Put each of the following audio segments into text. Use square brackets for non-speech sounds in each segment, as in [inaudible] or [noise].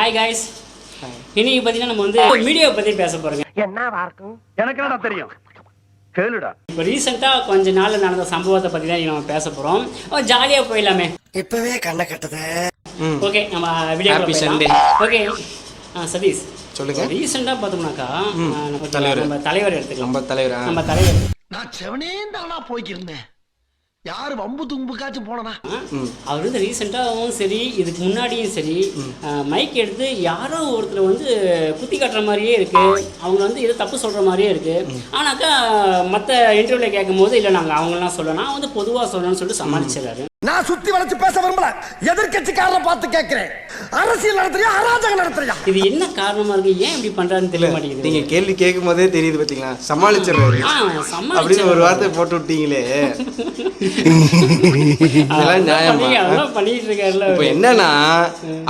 Hi guys இன்னைக்கு பார்த்தீங்கன்னா நம்ம வந்து மீடியாவை பற்றி பேச போகிறோங்க எனக்கு என்னடா தெரியும்? கேளுடா. இப்போ ரீசெண்டாக கொஞ்ச நாள் நடந்த சம்பவத்தை பற்றி தான் நம்ம பேச போகிறோம் ஜாலியாக போயிடலாமே. இப்பவே கண்ணை கட்டுது. ஓகே நம்ம video Happy Sunday. Okay Satish. சொல்லுங்க. ரீசெண்டாக பார்த்தோம்னாக்கா நம்ம தலைவர். நம்ம தலைவர் எடுத்துக்கலாம். நம்ம தலைவரா நம்ம தலைவர். நான் செவனே தானா போய்க்கிருந்தேன். யார் வம்பு தும்புக்காச்சும் போனனா? அவர் வந்து ரீசெண்டாகவும் சரி இதுக்கு முன்னாடியும் சரி மைக் எடுத்து யாரோ ஒருத்தர் வந்து குத்தி காட்டுற மாதிரியே இருக்கு. அவங்க வந்து ஏதோ தப்பு சொல்ற மாதிரியே இருக்கு. ஆனாக்கா மற்ற இன்டர்வியூவில் கேட்கும் போது இல்லை நாங்கள் அவங்களாம் சொல்ல நான் வந்து பொதுவாக சொல்லணும்னு சொல்லிட்டு சமாளிச்சிடறாரு. நான் சுத்தி வளைச்சு பேச விரும்பல. எதிர்கட்சிக்காரரை பார்த்து கேட்கிறேன். அரசியல் நடத்துறியா அராஜகம் நடத்துறியா? இது என்ன காரணமா இருக்கு? ஏன் இப்படி பண்றாருன்னு தெரிய மாட்டேங்குது. நீங்க கேள்வி கேட்கும் போதே தெரியுது பாத்தீங்களா? சமாளிச்சிடுறாரு அப்படின்னு ஒரு. வார்த்தை போட்டு விட்டீங்களே. [laughs] அதெல்லாம் இதெல்லாம் நியாயமா பண்ணிட்டு இருக்காருல்ல இப்போ அவரு. என்னன்னா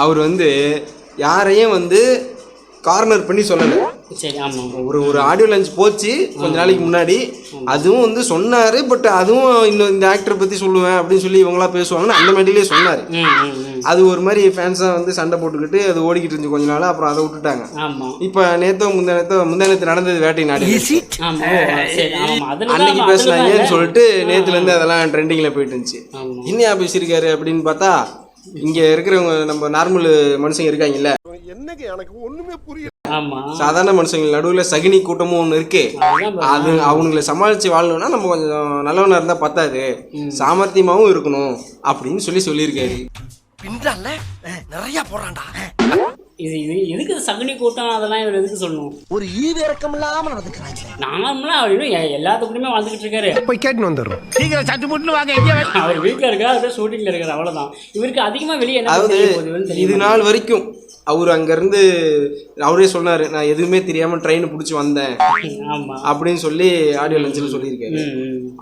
அவர் வந்து யாரையும் வந்து கார்னர் பண்ணி சொல்லல. சரி ஆமா ஒரு ஒரு ஆடியோ லஞ்ச் போச்சு கொஞ்ச நாளைக்கு முன்னாடி. அதுவும் வந்து சொன்னாரு பட் அதுவும் இன்னும் இந்த ஆக்டரை பத்தி சொல்லுவேன் அப்படின்னு சொல்லி இவங்களா பேசுவாங்கன்னு அந்த மேடையிலே சொன்னாரு. அது ஒரு மாதிரி ஃபேன்ஸாக வந்து சண்டை போட்டுக்கிட்டு அது ஓடிக்கிட்டு இருந்துச்சு கொஞ்ச நாள் அப்புறம் அதை விட்டுட்டாங்க. இப்போ நேத்தோ முந்தா நேத்தோ முந்தா நேத்து நடந்தது வேட்டை நாடு. அன்னைக்கு பேசினாங்கன்னு சொல்லிட்டு நேத்துல இருந்து அதெல்லாம் ட்ரெண்டிங்ல போயிட்டு இருந்துச்சு. இன்னியா பேசியிருக்காரு அப்படின்னு பார்த்தா இங்க இருக்கிறவங்க நம்ம நார்மல் மனுஷங்க இருக்காங்கல்ல. ஆமா. சாதாரண மனுஷங்க நடுவுல சகினி கூட்டமும் ஒன்று இருக்கு. அது அவனுங்களை சமாளிச்சு வாழணும்னா நம்ம கொஞ்சம் நல்லவனா இருந்தா பத்தாது. சாமர்த்தியமாவும் இருக்கணும் அப்படின்னு சொல்லி சொல்லியிருக்காரு. பின்றால நிறைய போறான்டா இது இது எதுக்கு சகுனி கூட்டம்? அதெல்லாம் இவர் எதுக்கு சொல்லணும்? ஒரு ஈவு இறக்கம் இல்லாம நடந்துக்கிறாங்க நார்மலா அவர் இன்னும் எ- எல்லாத்துக்கூடயுமே வாழ்ந்துகிட்டு இருக்காரு. போய் கேட்டு வந்துடுறோம். அவர் வீட்டுல இருக்காரு அப்படியே ஷூட்டிங்ல இருக்காரு அவ்வளவுதான். இவருக்கு அதிகமா வெளியே என்ன இது நாள் வரைக்கும் அவர் அங்கேருந்து அவரே சொன்னாரு நான் எதுவுமே தெரியாம ட்ரெயின் பிடிச்சி வந்தேன். ஆமா. அப்படின்னு சொல்லி ஆடியோ லஞ்சில் சொல்லியிருக்காரு.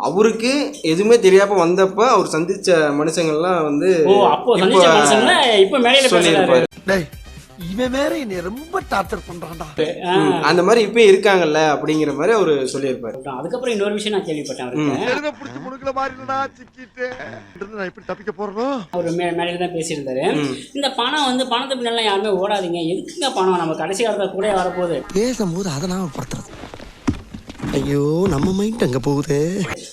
அவருக்கு எதுவுமே தெரியாம வந்தப்ப அவர் சந்திச்ச மனுஷங்கள்லாம் வந்து ஓ அப்போ சந்திச்ச மனுஷங்கள இப்ப சொல்லியிருப்பாரு. டேய் இவன் வேற என்னை ரொம்ப டார்ச்சர் பண்றான்டா. அந்த மாதிரி இப்பயும் இருக்காங்கல்ல அப்படிங்கிற மாதிரி அவரு சொல்லியிருப்பாரு. அதுக்கப்புறம் இன்னொரு விஷயம் நான் கேள்விப்பட்டேன் அவருக்கு. புடிச்சு முடுக்கல மாதிரிடா சிக்கிட்டு. நான் இப்படி தப்பிக்க போறோம் அவர் மே மேடையில தான் பேசியிருந்தாரு. இந்த பணம் வந்து பணத்தை பின்னாலாம் யாருமே ஓடாதீங்க. எதுக்குங்க பணம்? நம்ம கடைசி காலத்துல கூட வரப்போகுது. பேசும்போது அதை நாம படுத்துறது ஐயோ நம்ம மைண்ட் அங்க போகுது?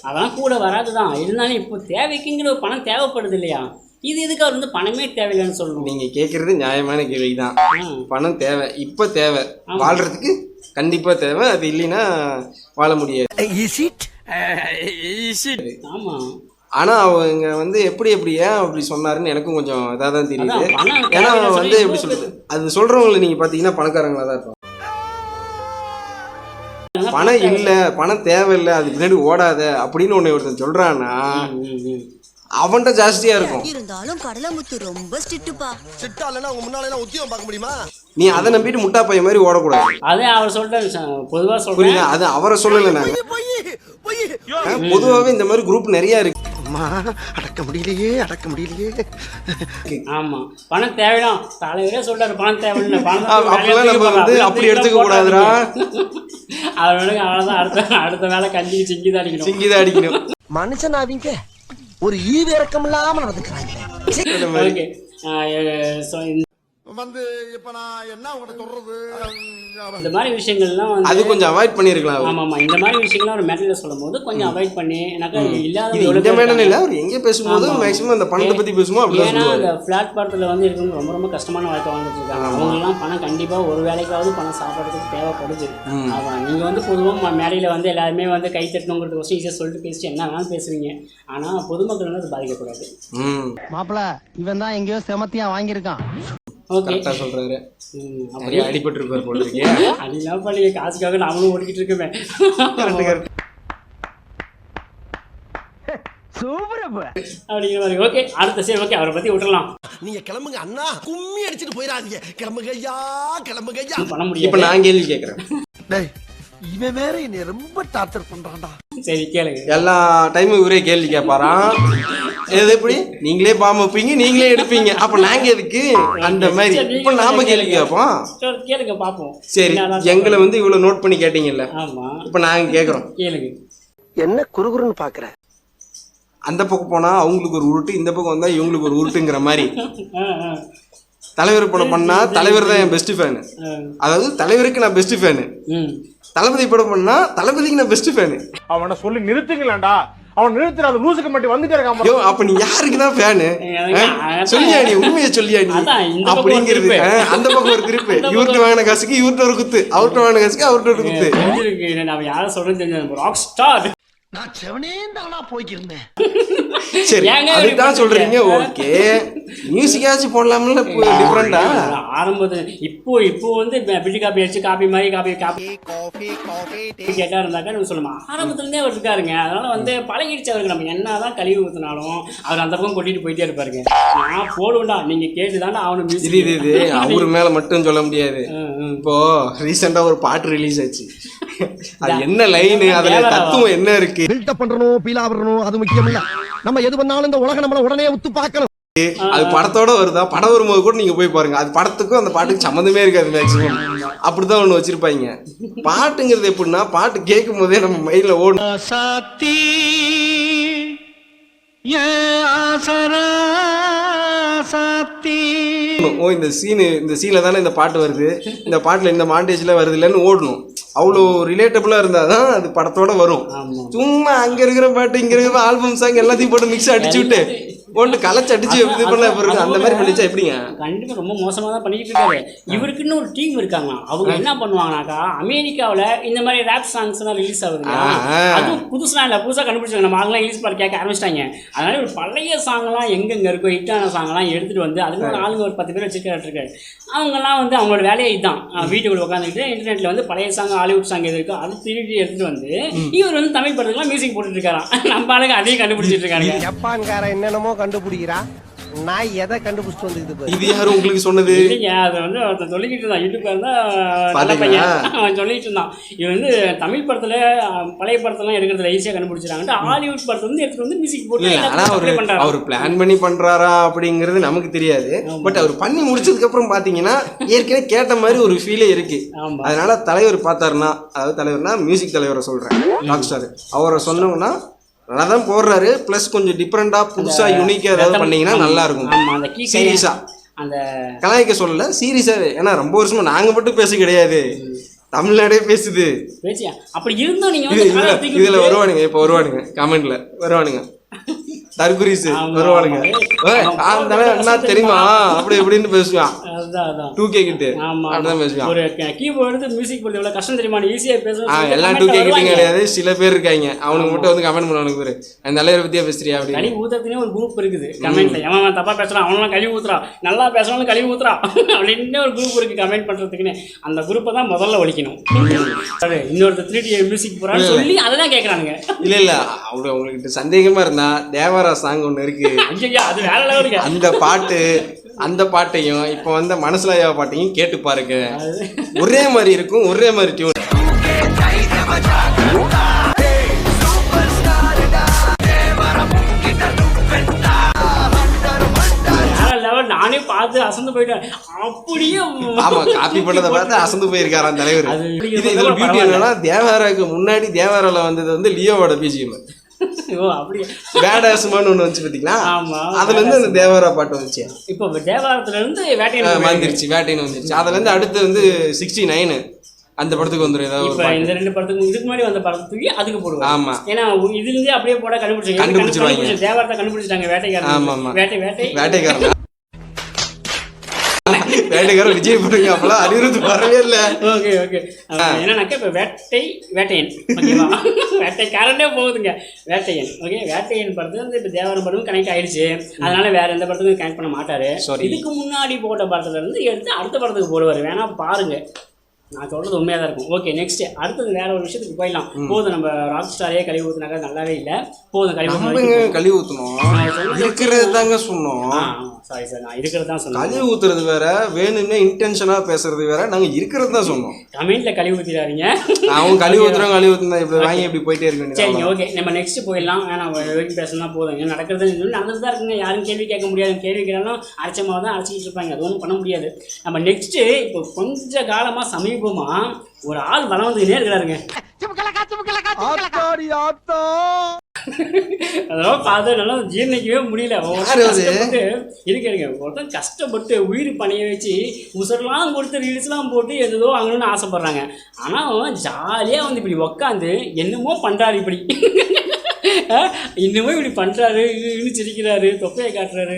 அதெல்லாம் கூட வராதுதான். இருந்தாலும் இப்போ தேவைக்குங்கிற ஒரு பணம் தேவைப்படுது இல்லையா? இது எதுக்கு அவர் வந்து பணமே தேவையில்லைன்னு சொல்லணும் நீங்க கேக்குறது நியாயமான கேள்விதான் ஆ. பணம் தேவை இப்ப தேவை. வாழ்றதுக்கு கண்டிப்பா தேவை அது இல்லைன்னா வாழ முடியாது. இஸ் இட் ஆமா. ஆனா அவங்க வந்து எப்படி எப்படி ஏன் அப்படி சொன்னாருன்னு எனக்கும் கொஞ்சம் இதாக தான் தெரியுது ஏன்னா வந்து சொல்லி எப்படி சொல்றது? அது சொல்றவங்களை நீங்க பாத்தீங்கன்னா பணக்காரங்களா தான் இருப்பாங்க. பணம் இல்ல பணம் தேவையில்லை அது பின்னாடி ஓடாத அப்படின்னு உன்னை ஒருத்தன் ம். அவன்கிட்ட ஜாஸ்தியா இருக்கும். இருந்தாலும் கடலமுத்து ரொம்ப ஸ்ட்ரிக்ட்டுப்பா. சிட்டா இல்லைன்னா உங்க முன்னால எல்லாம் உத்தியோகம் பார்க்க முடியுமா? நீ அதை நம்பிட்டு முட்டா பையன் மாதிரி ஓடக்கூடாது. அதே அவர் சொல்லிட்டாரு பொதுவா சொல்றேன். புரியுதா? அது அவரை சொல்லலை நாங்க பொய் பொய் ஆ, பொதுவாவே இந்த மாதிரி குரூப் நிறைய இருக்கு. அம்மா அடக்க முடியலையே அடக்க முடியலையே. ஆமா. பணம் தேவைதான் தலைவரே சொல்றாரு பணம் தேவைன்னு. பணம் நம்ம வந்து அப்படி எடுத்துக்க கூடாதுடா. அவர் வந்து அவ்வளவுதான். அடுத்த அடுத்த வேலை கஞ்சி சிங்கி தான் அடிக்கணும். சிங்கிதான் அடிக்கணும். மனுஷன் அவங்க ஒரு ஈவிறக்கம் இல்லாம நடந்துக்கிறாங்க [laughs] இந்த வந்து இப்ப நான் என்ன உங்கள்கிட்ட சொல்றது? இந்த மாதிரி விஷயங்கள்லாம் வந்து அது கொஞ்சம் அவாய்ட் பண்ணிருக்கலாம். ஆமா ஆமா இந்த மாதிரி விஷயங்கள்லாம் ஒரு மேட்டர்ல சொல்லும்போது கொஞ்சம் அவாய்ட் பண்ணி எனக்கு இல்லாத இது இந்த மேடம் இல்ல. அவர் எங்க பேசும்போது மேக்ஸிமம் அந்த பணத்தை பத்தி பேசுமோ அப்படிதான் ஏன்னா அந்த பிளாட்பாரத்தில் வந்து இருக்கவங்க ரொம்ப ரொம்ப கஷ்டமான வாழ்க்கை வாழ்ந்துட்டு இருக்காங்க. அவங்கெல்லாம் பணம் கண்டிப்பா ஒரு வேலைக்காவது பணம் சாப்பிட்றதுக்கு தேவைப்படுது. ஆமா. நீங்க வந்து பொதுவாக மேடையில வந்து எல்லாருமே வந்து கை தட்டணுங்கிறது கொஸ்டின் ஈஸியாக சொல்லிட்டு பேசிட்டு என்ன வேணாலும் பேசுவீங்க. ஆனா பொதுமக்கள் வந்து அது பாதிக்கக்கூடாது. ம். மாப்பிள இவன் தான் எங்கேயோ செமத்தியா வாங்கியிருக்கான். ஓகே. கரெக்டா சொல்றாரு. ம், அப்படி நிறைய அடிபட்டு இருப்பார் போல இருக்கே. [laughs] அதெல்லாம் பண்ணி காசுக்காக நாமளும் ஓடிக்கிட்டு இருக்கோமே. Correct correct. அப்படிங்கிற மாதிரி. ஓகே அடுத்த சரி ஓகே அவரை பத்தி விட்டுறலாம். நீங்க கிளம்புங்க அண்ணா. கும்மி அடிச்சிட்டு போயிடாதீங்க. கிளம்புங்க ஐயா கிளம்புங்க ஐயா பண்ண இப்ப முடியாது நான் கேள்வி கேக்குறேன். டேய் இவன் வேற என்னை ரொம்ப டார்ச்சர் பண்றான்டா. சரி கேளுங்க. எல்லா டைமும் இவரே கேள்வி கேட்பாராம் எது எப்படி? நீங்களே பாம்பு வைப்பீங்க நீங்களே எடுப்பீங்க. அப்ப நாங்க எதுக்கு? அந்த மாதிரி. இப்ப நாம கேள்வி கேட்போம். சரி, கேளுங்க பாப்போம். சரி எங்களை வந்து இவ்வளவு நோட் பண்ணி கேட்டீங்கல்ல. ஆமா. இப்ப நாங்க கேக்குறோம். கேளுங்க. என்ன குறுகுறுன்னு பாக்குற? அந்த பக்கம் போனா அவங்களுக்கு ஒரு உருட்டு இந்த பக்கம் வந்தா இவங்களுக்கு ஒரு உருட்டுங்கிற மாதிரி. [laughs] தலைவர் படம் பண்ணா தலைவர் தான் என் பெஸ்ட் ஃபேனு அதாவது தலைவருக்கு நான் பெஸ்ட் ஃபேனு ம். தளபதி படம் பண்ணா தளபதிக்கு நான் பெஸ்ட் ஃபேனு அவனை சொல்லி நிறுத்துங்களேன்டா. அவன் நிறுத்துற அந்த லூசுக்கு மட்டும் வந்துட்டே இருக்கான் ஐயோ அப்ப நீ யாருக்கு தான் ஃபேனு. சொல்லியா நீ? உண்மையை சொல்லியா நீ? அதான், இந்த பக்கம் ஒரு அப்படிங்கிறது அந்த பக்கம் ஒரு திருப்பு. இவர்கிட்ட வாங்கின காசுக்கு இவர்கிட்ட ஒரு குத்து. அவர்கிட்ட வாங்கின காசுக்கு அவர்கிட்ட ஒரு குத்து. நான் யாரை சொல்றேன்னு தெரிஞ்சது ராக் ஸ்டார் நான் செவனே தானா போய்க்கிருந்தேன். சரி அதுதான் சொல்றீங்க? ஓகே. மியூசிக்காச்சும் போடலாம்ல டிஃப்ரெண்டா ஆரம்பத்தில் இப்போ இப்போ வந்து பிடி காப்பி அடிச்சு காப்பி மாதிரி காப்பி காப்பி கேட்டா இருந்தாக்கா நம்ம சொல்லணும் ஆரம்பத்துலேருந்தே அவர் இருக்காருங்க. அதனால வந்து பழகிடுச்சு அவருக்கு. நம்ம என்னதான் கழுவி ஊற்றினாலும் அவர் அந்த பக்கம் கொட்டிட்டு போயிட்டே இருப்பாருங்க. நான் போடுவேன்டா. நீங்க கேட்டுதான்டா அவனு இது இது இது. [laughs] அவரு மேல மட்டும் சொல்ல முடியாது. இப்போ ரீசெண்டா ஒரு பாட்டு ரிலீஸ் ஆச்சு. அது என்ன லைனு அதுல தத்துவம் என்ன இருக்கு? பில்டப் பண்றணும் பீலா வரணும் அது முக்கியம் இல்ல. நம்ம எது பண்ணாலும் இந்த உலகம் நம்மள உடனே உத்து பார்க்கணும். அது படத்தோட வருதா? படம் வரும்போது கூட நீங்க போய் பாருங்க. அது படத்துக்கும் அந்த பாட்டுக்கு [laughs] சம்மந்தமே இருக்காது மேக்ஸிமம் அப்படிதான் ஒண்ணு வச்சிருப்பாங்க. பாட்டுங்கிறது எப்படின்னா பாட்டு கேட்கும் போதே நம்ம மைண்ட்ல ஓடும். சாத்தி சாத்தி ஓ இந்த சீனு இந்த சீன்ல தானே இந்த பாட்டு வருது. இந்த பாட்டுல இந்த மாண்டேஜ்ல வருது இல்லைன்னு ஓடணும். அவ்வளோ ரிலேட்டபிளா இருந்தாதான் அது படத்தோட வரும். சும்மா அங்க இருக்கிற பாட்டு இங்க இருக்கிற ஆல்பம் சாங் எல்லாத்தையும் போட்டு மிக்ஸ் அடிச்சு விட்டு. ஒன்று கலைச்சு அடிச்சு இது பண்ண பிறகு அந்த மாதிரி பண்ணிச்சா எப்படிங்க? கண்டிப்பா ரொம்ப மோசமா தான் பண்ணிட்டு இருக்காரு. இவருக்குன்னு ஒரு டீம் இருக்காங்க. அவங்க என்ன பண்ணுவாங்கனாக்கா அமெரிக்காவுல இந்த மாதிரி ரேப் சாங்ஸ் எல்லாம் ரிலீஸ் ஆகுது ஆ, ஆ. அதுவும் புதுசுலாம் இல்ல புதுசா கண்டுபிடிச்சாங்க நம்ம ஆங்கலாம் இங்கிலீஷ் பாட்டு கேட்க ஆரம்பிச்சிட்டாங்க. அதனால ஒரு பழைய சாங்லாம் எங்கெங்க இருக்கோ ஹிட்டான சாங்லாம் எடுத்துட்டு வந்து அதுக்கு ஒரு ஆளுங்க ஒரு பத்து பேர் வச்சிருக்காரு இருக்காரு. அவங்கெல்லாம் வந்து அவங்களோட வேலையை இதுதான் வீட்டுக்குள்ள உட்காந்துக்கிட்டு இன்டர்நெட்ல வந்து பழைய சாங் ஹாலிவுட் சாங் எது இருக்கோ அது திருடி எடுத்துட்டு வந்து இவர் வந்து தமிழ் படத்துக்குலாம் மியூசிக் போட்டுட்டு இருக்காராம். [laughs] நம்ம ஆளுங்க அதையும் கண்டுபிடிச்சிட்டு இருக்காங்க ஜப்பான்கார என்னென்னமோ கண்டுபிடிக்கிறா? நான் எதை கண்டுபிடிச்சிட்டு வந்துக்குது. இது யாரு உங்களுக்கு சொன்னது? இல்லைங்க அது வந்து ஒருத்தன் சொல்லிக்கிட்டு இருந்தான். யூடியூப்ல நல்ல பாத்தீங்களா? பையன். அவன் சொல்லிட்டு இருந்தான். இவன் வந்து தமிழ் படத்துல பழைய படத்தெல்லாம் எடுக்கிறதுல ஈஸியா கண்டுபிடிச்சிட்டாங்கட்டு ஹாலிவுட் படத்தை வந்து எடுத்துட்டு வந்து மியூசிக் போட்டு அவரு supply பண்றாரு. அவர் பிளான் பண்ணி பண்றாரா அப்படிங்கிறது நமக்கு தெரியாது. பட் அவர் பண்ணி முடிச்சதுக்கு அப்புறம் பாத்தீங்கன்னா ஏற்கனவே கேட்ட மாதிரி ஒரு ஃபீலே இருக்கு. அதனால தலைவர் பார்த்தாருன்னா அதாவது தலைவர்னா மியூசிக் தலைவரை சொல்றேன். ராக் ஸ்டார் அவரை சொன்னோம்னா நல்லா தான் போடுறாரு. ப்ளஸ் கொஞ்சம் டிஃப்ரெண்டா புதுசா யூனிக்கா ஏதாவது பண்ணீங்கன்னா நல்லா இருக்கும் ஆமா அந்த கீ சீரியஸா அந்த கலாய்க்க சொல்லல சீரியஸாவே ஏன்னா ரொம்ப வருஷமா நாங்க மட்டும் பேச கிடையாது. தமிழ்நாடே பேசுது. அப்படி இருந்தோம் நீங்க இது வந்து இதுல வருவானுங்க இப்ப வருவானுங்க கமெண்ட்ல வருவானுங்க. தர்குரிஸ் ஆமா, வருவானுங்க அந்த என்ன தெரியுமா? அப்படி இப்படின்னு பேசுவான். Two K kid. ஆமா அப்படிதான் பேசுவான். ஒரு கீபோர்டு மியூசிக் போட்டு எவ்வளவு கஷ்டம் தெரியுமா? நீ ஈஸியா பேசணும் ஆ எல்லாம் டூ கே கிட்டும் கிடையாது. சில பேர் இருக்காங்க. அவனுக்கு மட்டும் வந்து கமெண்ட் பண்ணுவானுங்க பேரு அந்த தலைவரை பத்தியா பேசுறியா கழி அப்படின்னு ஊத்துறதுனே ஒரு குரூப் இருக்குது. கமெண்ட்ல அவன் தப்பா பேசுறான்? அவனெல்லாம் கழுவி ஊத்துறான் நல்லா பேசுறவங்க கழுவி ஊத்துறான் [laughs] அப்படின்னு ஒரு குரூப் இருக்கு கமெண்ட் பண்றதுக்குன்னு. அந்த குரூப்பை தான் முதல்ல ஒழிக்கணும். சரி, இன்னொருத்தர் த்ரீ டி மியூசிக் போறான்னு சொல்லி அதை தான் கேட்கறானுங்க இல்ல இல்ல. அவரு உங்களுக்கு சந்தேகமா இருந்தா தேவாரா சாங் ஒண்ணு இருக்கு. அந்த பாட்டு அந்த பாட்டையும் இப்போ வந்த மனசுலாயா பாட்டையும் கேட்டு பாருங்க. ஒரே மாதிரி இருக்கும் ஒரே மாதிரி டியூன் நானே பார்த்து அசந்து போயிட்டேன். அப்படியே ஆமா காப்பி பண்ணதை பார்த்து அசந்து போயிருக்காராம் தலைவர். இது பியூட்டி என்னன்னா முன்னாடி தேவாரால வந்தது வந்து லியோவோட பிஜிஎம் ஓ அப்படியே பேடாஸ்மான்னு ஒண்ணு வந்துச்சு பாத்தீங்களா? ஆமா. அதுல இருந்து அந்த தேவாரா பாட்டு வந்துச்சு. இப்போ தேவாரத்துல இருந்து ஆ, வேட்டையன் வந்துருச்சு வேட்டைன்னு வந்துருச்சு அதுல இருந்து அடுத்து வந்து சிக்ஸ்டி நைனு அந்த படத்துக்கு வந்துரும் ஏதாவது இந்த ரெண்டு படத்துக்கு இதுக்கு முன்னாடி வந்த படத்தை தூக்கி அதுக்கு போடுவாங்க. ஆமா. ஏன்னா இதுல இருந்தே அப்படியே போட கண்டுபிடிச்சாங்க கண்டுபிடிச்சிருவாங்க. தேவாரத்தை கண்டுபிடிச்சிட்டாங்க வேட்டைக்காரன். ஆமா, ஆமா. வேட்டை வேட்டை. வேட்டைக்காரன்? வேட்டைக்காரன் விஜய் போடுங்க அப்பெல்லாம் அனிருத் வரவே இல்லை. Okay okay. என்னன்னாக்கா இப்போ வேட்டை வேட்டையன் ஓகேவா? [laughs] வேட்டைக்காரனே போகுதுங்க. வேட்டையன் ஓகே? வேட்டையன் படத்துல வந்து இப்போ தேவாரம் படமும் கனெக்ட் ஆயிடுச்சு. அதனால வேற எந்த படத்துக்கும் கனெக்ட் பண்ண மாட்டாரு. இதுக்கு முன்னாடி போட்ட படத்துல இருந்து எடுத்து அடுத்த படத்துக்கு போடுவார். வேணா பாருங்க. நான் சொல்றது உண்மையாக தான் இருக்கும். ஓகே நெக்ஸ்ட் அடுத்தது வேற ஒரு விஷயத்துக்கு போயிடலாம். போதும் நம்ம ராக் ஸ்டாரே கழுவி ஊத்துனாக்கா நல்லாவே இல்லை. போதும் கழுவி கழுவி ஊத்தணும்? இருக்கிறது தாங்க சொன்னோம். சாரி சார் நான் இருக்கிறது தான் சொன்னேன். கழுவி ஊத்துறது வேற வேணும்னே இன்டென்ஷனா பேசுறது வேற நாங்க இருக்கிறது தான் சொன்னோம். கமெண்ட்ல கழுவி ஊத்திடாதீங்க. அவங்க கழுவி ஊத்துறோம் கழுவி ஊத்துனா இப்படி வாங்கி இப்படி போயிட்டே இருக்க சரிங்க வேண்டியது ஓகே. நம்ம நெக்ஸ்ட் போயிடலாம். வேணாம் வரைக்கும் பேசணும்னா போதும். இங்க நடக்கிறது நடந்துட்டு தான் இருக்குங்க. யாரும் கேள்வி கேட்க முடியாது. கேள்வி கேட்டாலும் அரைச்சமாக தான் அரைச்சிக்கிட்டு இருப்பாங்க. அது ஒன்றும் பண்ண முடியாது. நம்ம நெக்ஸ்ட் இப்போ கொஞ்ச காலமா சமீபமா ஒரு ஆள் வளம் வந்துக்கிட்டே இருக்கிறாருங்க அதெல்லாம் பார்த்து நல்லா ஜீர்ணிக்கவே முடியல? கஷ்டப்பட்டு இருக்க இருங்க ஒருத்தன் கஷ்டப்பட்டு உயிர் பணிய வச்சு உசுரெல்லாம் கொடுத்து ரீல்ஸ்லாம் போட்டு எதுதோ வாங்கணும்னு ஆசைப்படுறாங்க. ஆனால் அவன் ஜாலியாக வந்து இப்படி உக்காந்து என்னமோ பண்ணுறாரு இப்படி. இன்னமும் இப்படி பண்ணுறாரு இன்னும் சிரிக்கிறாரு தொப்பையை காட்டுறாரு.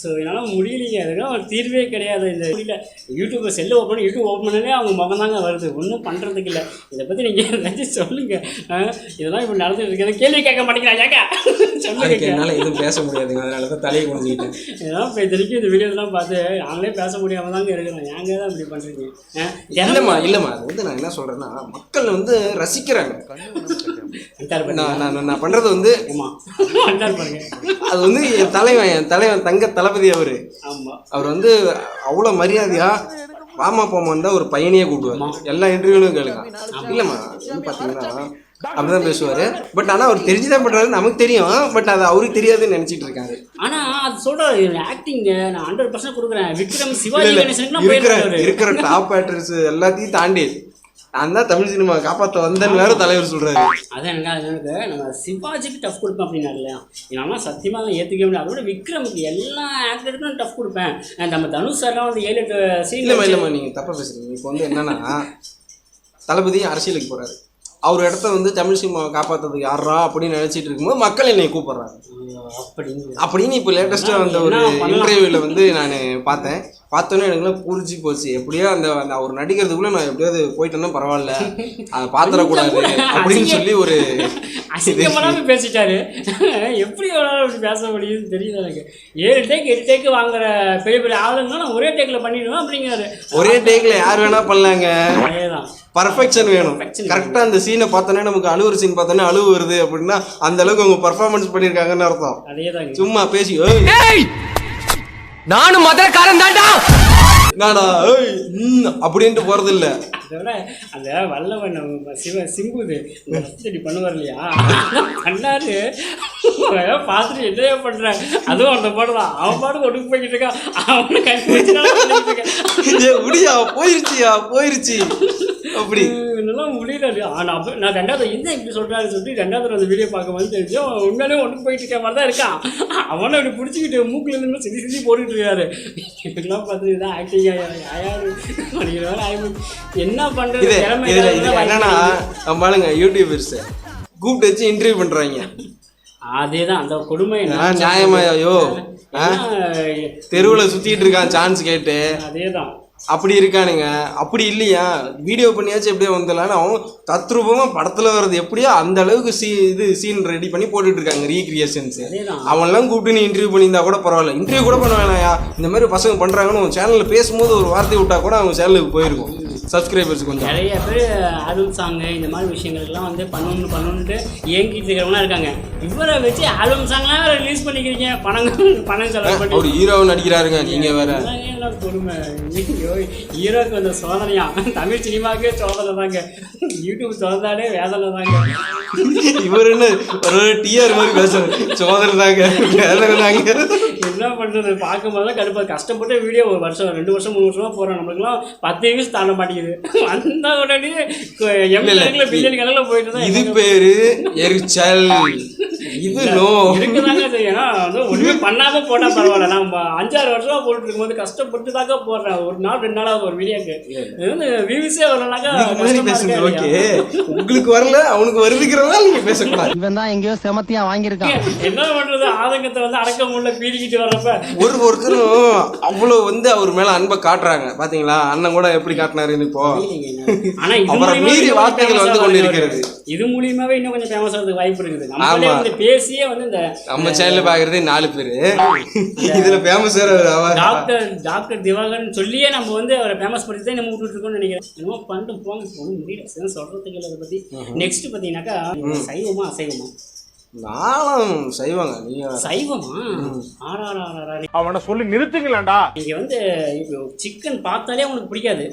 ஸோ என்னால் முடியலைங்க. அதுக்கெல்லாம் ஒரு தீர்வே கிடையாது. இந்த முடியல. யூடியூப்பை செல்லு ஓப்பன் யூடியூப் ஓப்பன் பண்ணவே அவங்க முகம் தாங்க வருது. ஒன்றும் பண்ணுறதுக்கு இல்லை. இதை பற்றி நீங்கள் ஏதாச்சும் சொல்லுங்கள் இதெல்லாம் இப்படி நடந்துட்டு இருக்கு கேள்வி கேட்க மாட்டேங்கிறாங்க சொல்லுங்க என்னால எதுவும் பேச முடியாதுங்க. அதனால தான் தலையை குறைஞ்சிக்கிட்டேன் இதெல்லாம் இப்போ இதுவரைக்கும் இந்த வீடியோலாம் பார்த்து நாங்களே பேச முடியாம தாங்க இருக்கிறோம். ஏங்க தான் இப்படி பண்ணுறீங்க இல்லைம்மா இல்லைம்மா. அது வந்து நான் என்ன சொல்றேன்னா மக்கள் வந்து ரசிக்கிறாங்க. நான் நான் பண்றது வந்து பாருங்க அது வந்து என் தலைவன் என் தலைவன் தங்க தளபதி அவரு. அவர் வந்து அவ்வளோ மரியாதையா வாமா போமான்னு தான் ஒரு பையனையே கூப்பிடுவார். எல்லா இன்டர்வியூலும் கேளுங்க. இல்லைம்மா பார்த்தீங்கன்னா அப்படிதான் பேசுவார். பட் ஆனால் அவர் தெரிஞ்சுதான் பண்ணுறாரு நமக்கு தெரியும். பட் அது அவருக்கு தெரியாதுன்னு நினச்சிட்டு இருக்காரு. ஆனா அது சொல்றாரு ஆக்டிங்க நான் ஹண்ட்ரட் பர்சன்ட் கொடுக்குறேன். விக்ரம் சிவாஜி இருக்கிற இருக்கிற டாப் ஆக்டர்ஸ் எல்லாத்தையும் தாண்டி நான் தான் தமிழ் சினிமா காப்பாற்ற வந்தேன்னு வேற தலைவர் சொல்றாரு. அதான் அது எனக்கு நம்ம சிவாஜிக்கு டஃப் கொடுப்பேன் அப்படின்னாரு இல்லையா? என்னால் சத்தியமாக அதை ஏற்றுக்க முடியாது. அதோட விக்ரமுக்கு எல்லா ஆக்டருக்கும் டஃப் கொடுப்பேன். நம்ம தனுஷ் சார்லாம் வந்து ஏழு எட்டு இல்லைம்மா சீன் இல்லைம்மா நீங்கள் தப்பாக பேசுறீங்க. இப்போ வந்து என்னன்னா தளபதி அரசியலுக்கு போறாரு. அவர் இடத்த வந்து தமிழ் சினிமாவை காப்பாற்றுறதுக்கு யாரா அப்படின்னு நினைச்சிட்டு இருக்கும்போது மக்கள் என்னை கூப்பிடுறாங்க. அப்படின்னு அப்படின்னு இப்போ லேட்டஸ்ட்டாக வந்த ஒரு என்ன? இன்டர்வியூவில் வந்து நான் பார்த்தேன். பார்த்தோன்னே எனக்குலாம் புரிஞ்சு போச்சு. எப்படியோ அந்த அந்த அவர் நடிக்கிறதுக்குள்ள நான் எப்படியாவது போயிட்டேன்னா பரவாயில்ல. அதை பாத்திரக்கூடாது அப்படின்னு சொல்லி ஒரு அசிங்கமெல்லாம் பேசிட்டாரு. எப்படி பேச முடியுதுன்னு தெரியல எனக்கு. ஏழு டேக் எட்டு டேக்கு வாங்குற பெரிய பெரிய ஆளுங்க நான் ஒரே டேக்கில் பண்ணிடுவேன் அப்படிங்கிறாரு. ஒரே டேக்கில் யார் வேணா பண்ணலாங்க. அதேதான். பர்ஃபெக்ஷன் வேணும். கரெக்டாக அந்த சீனை பார்த்தோன்னே நமக்கு அழுவுற சீன் பார்த்தோன்னே அழுவு வருது அப்படின்னா அந்த அளவுக்கு அவங்க பர்ஃபார்மன்ஸ் பண்ணியிருக்காங்கன்னு அர்த்தம். சும்மா பேசி "ஏய், நானும் மதுரக்காரன் தாண்டா ஏய் ம், அப்படின்ட்டு போறது இல்ல அந்த வல்லவன் சிவ சிம்புது ரத்தடி பண்ணுவார் இல்லையா? பண்ணாரு. பார்த்துட்டு என்னையா பண்றேன் அதுவும் அந்த பாடு தான். அவன் பாடு ஒடுக்கு போய்கிட்டு இருக்கான். அவனு ஏ முடியா போயிருச்சியா போயிருச்சு. அப்படி. என்னெல்லாம் முடியல நான் அப்ப- நான் ரெண்டாவது என்ன இப்படி சொல்றாரு சொல்லிட்டு ரெண்டாவது அந்த வீடியோ பார்க்கும்போது தெரிஞ்சு அவன் உண்மையிலேயே ஒன்றுக்கு போயிட்டு இருக்க மாதிரி தான் இருக்கான். அவனை அப்படி பிடிச்சிக்கிட்டு மூக்கில் இருந்து சிந்தி சிந்தி போட்டுட்டு இருக்காரு. எனக்குலாம் பார்த்து இதான் ஆக்டிங் யாரு? அப்படிங்கிற. என்ன பண்றது? இது திறமை என்னன்னா கிடைக்குது. நம்ம ஆளுங்க யூடியூபர்ஸ் கூப்பிட்டு வச்சு இன்டர்வியூ பண்றாங்க. அதேதான் அந்த கொடுமை என்ன? ஆ, நியாயமா ஐயோ ஆ? என்ன, தெருவுல சுத்திட்டு இருக்கான் சான்ஸ் கேட்டு. அதேதான். அப்படி இருக்கானுங்க. அப்படி இல்லையா? வீடியோ பண்ணியாச்சும் எப்படியோ வந்துடலான்னு அவன் தத்ரூபமா படத்துல வர்றது எப்படியோ அந்த அளவுக்கு சீ இது சீன் ரெடி பண்ணி போட்டுட்டு இருக்காங்க ரீக்ரியேஷன்ஸ். அவன்லாம் கூப்பிட்டு நீ இன்டர்வியூ பண்ணியிருந்தா கூட பரவாயில்ல. இன்டர்வியூ கூட பண்ண வேணாயா இந்த மாதிரி பசங்க பண்றாங்கன்னு உன் சேனல்ல பேசும்போது ஒரு வார்த்தை விட்டா கூட அவங்க சேனலுக்கு போயிருக்கும். சப்ஸ்கிரைபர்ஸ் கொஞ்சம். நிறைய பேர் ஆல்பம் சாங்கு இந்த மாதிரி விஷயங்களுக்கெல்லாம் வந்து பண்ணணும்னு பண்ணணுன்ட்டு ஏங்கிட்டு இருக்கிறவங்களாம் இருக்காங்க. இவரை வச்சு ஆல்பம் சாங்லாம் ரிலீஸ் பண்ணிக்கிறீங்க. பணம் பணம் செலவு பண்ணி அவர் ஹீரோவை நடிக்கிறாருங்க நீங்க வேற. ஐயோ ஹீரோக்கு வந்த சோதனையா? தமிழ் சினிமாவுக்கே சோதனை தாங்க. யூடியூப் திறந்தாலே வேதனை தாங்க. இவர் என்ன ஒரு டிஆர் மாதிரி பேசுறாரு. சோதனை தாங்க வேதனை தாங்க. என்ன பண்ணுறது பார்க்கும்போது கடுப்பா கஷ்டப்பட்டு வீடியோ ஒரு வருஷம் ரெண்டு வருஷம் மூணு வருஷமா போகிறோம் நம்மளுக்குலாம் பத்து வியூஸ் தாண்ட மாட்டேங்குது. [laughs] வந்த உடனே எம் இல்ல, கணக்கில் பில்லியன் கணக்கில் போயிட்டு தான் இது பேரு எரிச்சல். இது நோ இருக்குதாங்க ஏன்னா வந்து ஒண்ணுமே [laughs] பண்ணாம போட்டா பரவாயில்ல. நம்ம அஞ்சாறு வருஷமா போட்டுட்டு இருக்கும்போது கஷ்டப்பட்டு தாங்க போடுறேன். ஒரு நாள் ரெண்டு நாளாவது ஒரு வீடியோக்கு. இது வந்து வியூஸே வரலனாக்கா ஓகே? உங்களுக்கு வரல அவனுக்கு வருதுங்கிறதா நீங்க பேசக்கூடாது. இவன் தான் எங்கேயோ செமத்தியா வாங்கியிருக்கான். என்ன பண்றது? ஆதங்கத்தை வந்து அடக்க முடியல பீடிக்கிட்டு வர்றப்ப. ஒரு ஒருத்தரும் அவ்வளவு வந்து அவர் மேல அன்பை காட்டுறாங்க. பாத்தீங்களா? அண்ணன் கூட எப்படி காட்டினாருன்னு இப்போ? ஆனா அவரை மீறி வார்த்தைகள் வந்து கொண்டு இருக்கிறது. இது மூலியமாவே இன்னும் கொஞ்சம் ஃபேமஸ் ஆகிறதுக்கு வாய்ப்பு இருக்குது. நம்மளே ஆமா. வந்து பேசியே வந்து இந்த நம்ம சேனல்ல பாக்குறதே நாலு பேரு. இதுல ஃபேமஸ் டாக்டர் டாக்டர் திவாகர்னு சொல்லியே நம்ம வந்து அவரை ஃபேமஸ் பண்ணி தான் நம்ம விட்டுட்டு இருக்கோம்னு நினைக்கிறேன். என்னமோ பண்ணிட்டு போங்க ஒன்றும் முடியல. சொல்றதுக்கு இல்லை அதை பத்தி. நெக்ஸ்ட் பார்த்தீங்கன்னாக்கா சைவமா அசைவமா? நானும் செய்வாங்க நீங்க சைவமா? அவனை சொல்லி நிறுத்துங்களேன்டா. நீங்க வந்து சிக்கன் பார்த்தாலே உங்களுக்கு பிடிக்காது.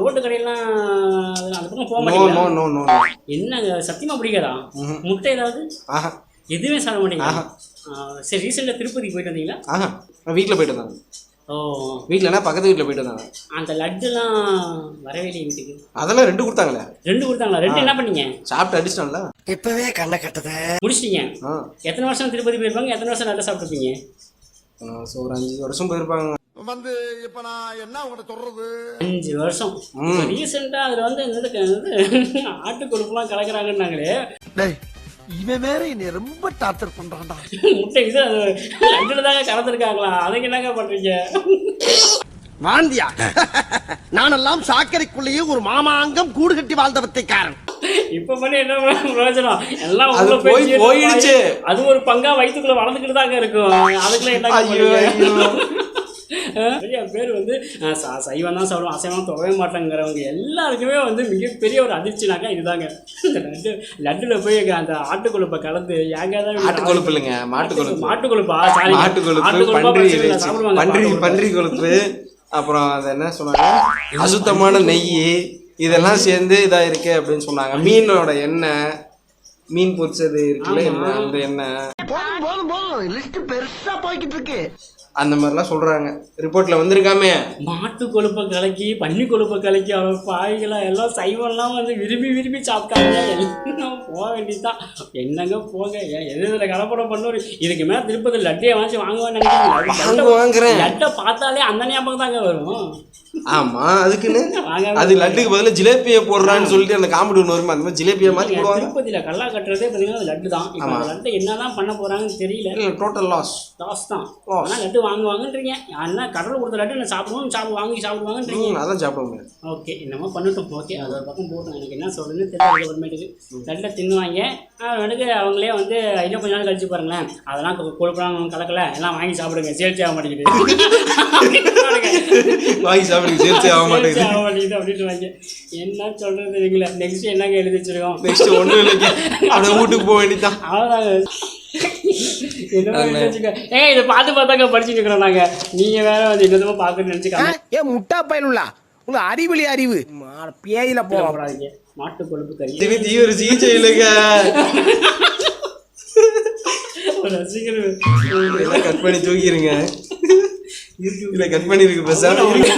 ரோட்டு கடையெல்லாம் அந்த பக்கம் போக நோ என்ன சத்தியமா பிடிக்காதா? முட்டை ஏதாவது? ஆஹா. எதுவுமே சாப்பிட மாட்டீங்களா? ஆஹ். சரி ரீசெண்டாக திருப்பதி போயிட்டு வந்தீங்களா? வீட்டில் போயிட்டு இருந்தாங்க ஓ. வீட்டிலனா பக்கத்து வீட்டில் போயிட்டு வந்தாங்க. அந்த லட்டுலாம் வரவே இல்லை வீட்டுக்கு. அதெல்லாம் ரெண்டு கொடுத்தாங்களே? ரெண்டு கொடுத்தாங்களா? ரெண்டு என்ன பண்ணீங்க? சாப்பிட்டு அடிச்சிட்டோம்ல? இப்பவே கண்ணை கட்டுத. முடிச்சிட்டீங்க. எத்தனை வருஷம் திருப்பதி போயிருப்பாங்க? எத்தனை வருஷம் லட்டு சாப்பிட்டுருப்பீங்க ஒரு அஞ்சு வருஷம் போயிருப்பாங்க. வந்து இப்ப நான் என்ன உங்கள்கிட்ட சொல்றது? அஞ்சு வருஷம். ரீசெண்டாக அதில் வந்து இந்த இது ஆட்டு கொழுப்புலாம் கலக்குறாங்கன்னாங்களே. டேய் இவன் வேற என்னை ரொம்ப டார்ச்சர் பண்றான்டா. முட்டை இது அது லட்டில் தாங்க கலந்துருக்காங்களா? அதுக்கு என்னங்க பண்ணுறீங்க வாந்தியா நானெல்லாம் சாக்கடைக்குள்ளேயே ஒரு மாமாங்கம் கூடு கட்டி வாழ்ந்த வித்தைக்காரன் இப்போ பண்ணி என்ன பிரயோஜனம்? எல்லாம் உள்ள போய் போய் போயிடுச்சு. அது ஒரு பங்கா வயிற்றுக்குள்ள வளர்ந்துக்கிட்டு தாங்க இருக்கும். அதுக்குள்ள என்ன நிறைய பேர் வந்து சைவம் தான் சாப்பிடுவோம் அசைவம் தொடவே மாட்டாங்கிறவங்க எல்லாருக்குமே வந்து மிகப்பெரிய ஒரு அதிர்ச்சினாக்கா இதுதாங்க. இந்த லட்டு லட்டுல போய் அந்த ஆட்டுக்கொழுப்பை கலந்து ஏங்க தான் ஆட்டு கொழுப்பு இல்லைங்க மாட்டு கொழுப்பு மாட்டு கொழுப்பா சாரி மாட்டு கொழுப்பு பன்றி பன்றி பன்றி கொழுப்பு அப்புறம் அது என்ன சொன்னாங்க? அசுத்தமான நெய் இதெல்லாம் சேர்ந்து இதா இருக்கு அப்படின்னு சொன்னாங்க. மீனோட எண்ணெய் மீன் பொரிச்சது இருக்குல்ல அந்த எண்ணெய். போதும் போதும் போதும். லிஸ்ட் பெருசா போய்கிட்டு இருக்கு. அந்த மாதிரிலாம் சொல்றாங்க. ரிப்போர்ட்ல வந்திருக்காமே. மாட்டு கொழுப்பை கலக்கி பன்னி கொழுப்பை கலக்கி அவன் பாய்களா எல்லாம் சைவம்லாம் வந்து விரும்பி விரும்பி சாப்பிட்டாங்க. எல்லாம் போக வேண்டியதுதான். என்னங்க போங்க எது இதில் கலப்படம் பண்ணுவோம் இதுக்கு மேலே திருப்பதி லட்டியை வாங்கி வாங்குவான்னு வாங்குறேன். லட்டை பார்த்தாலே அந்த ஞாபகம் தாங்க வரும். ஆமா அதுக்குன்னு. [laughs] அது லட்டுக்கு பதிலா ஜிலேபியை போடுறான்னு சொல்லிட்டு அந்த காமெடி ஒன்று வருமா அந்த மாதிரி ஜிலேபியை மாத்தி போடுவாங்க. திருப்பதியில் கல்லா கட்டுறதே பார்த்தீங்கன்னா லட்டு தான் லட்டை என்னதான் பண்ண போறாங்கன்னு தெரியல. டோட்டல் லாஸ் லாஸ் தான். ஆனால் லட்டு வாங்குவாங்கன்றீங்க. என்ன கடவுள் கொடுத்த லட்டு நான் சாப்பிடுவோம் சாப்பிடு வாங்கி சாப்பிடுவாங்கன்றீங்க. அதான் சாப்பிட முடியாது. ஓகே என்னமோ பண்ணட்டும். ஓகே அது ஒரு பக்கம் போட்டோம் எனக்கு என்ன சொல்றதுன்னு தெரியல கவர்மெண்ட்டுக்கு தட்டை தின்னுவாங்க. அவனுக்கு அவங்களே வந்து இன்னும் கொஞ்ச நாள் கழிச்சு பாருங்களேன். அதெல்லாம் கொ- கொழுப்புலாம் கலக்கல. எல்லாம் வாங்கி சாப்பிடுங்க. சேர்ச்சி ஆக மாட்டேங்குது. [laughs] வாங்கி சாப்பிடுங்க. சேர்த்து ஆக மாட்டேங்குது. ஆக மாட்டேங்குது அப்படின்ட்டு வாங்க. என்ன சொல்றது தெரியுங்களா நெக்ஸ்ட் என்னங்க எழுதி வச்சிருக்கோம்? நெக்ஸ்ட் ஒன்றும் இல்லைங்க. [laughs] அப்படியே வீட்டுக்கு போக வேண்டியதான் வச்சுக்க ஏய் இதை பார்த்து பார்த்தாங்க படிச்சுட்டு இருக்கிறோம் நாங்க. நீங்க வேற வந்து என்னமோ பார்க்கணும்னு நினச்சிக்காம ஏன் முட்டா பயனுள்ளா? உங்க அறிவிலி அறிவு. பேயில போ போடாதீங்க. மாட்டு கொழுப்பு கறி. இது தீவிர சிகிச்சை இல்லைங்க ரசிகர். கட் பண்ணி தூக்கிடுங்க. இல்ல கட் பண்ணிருக்கு பேசாம இருங்க.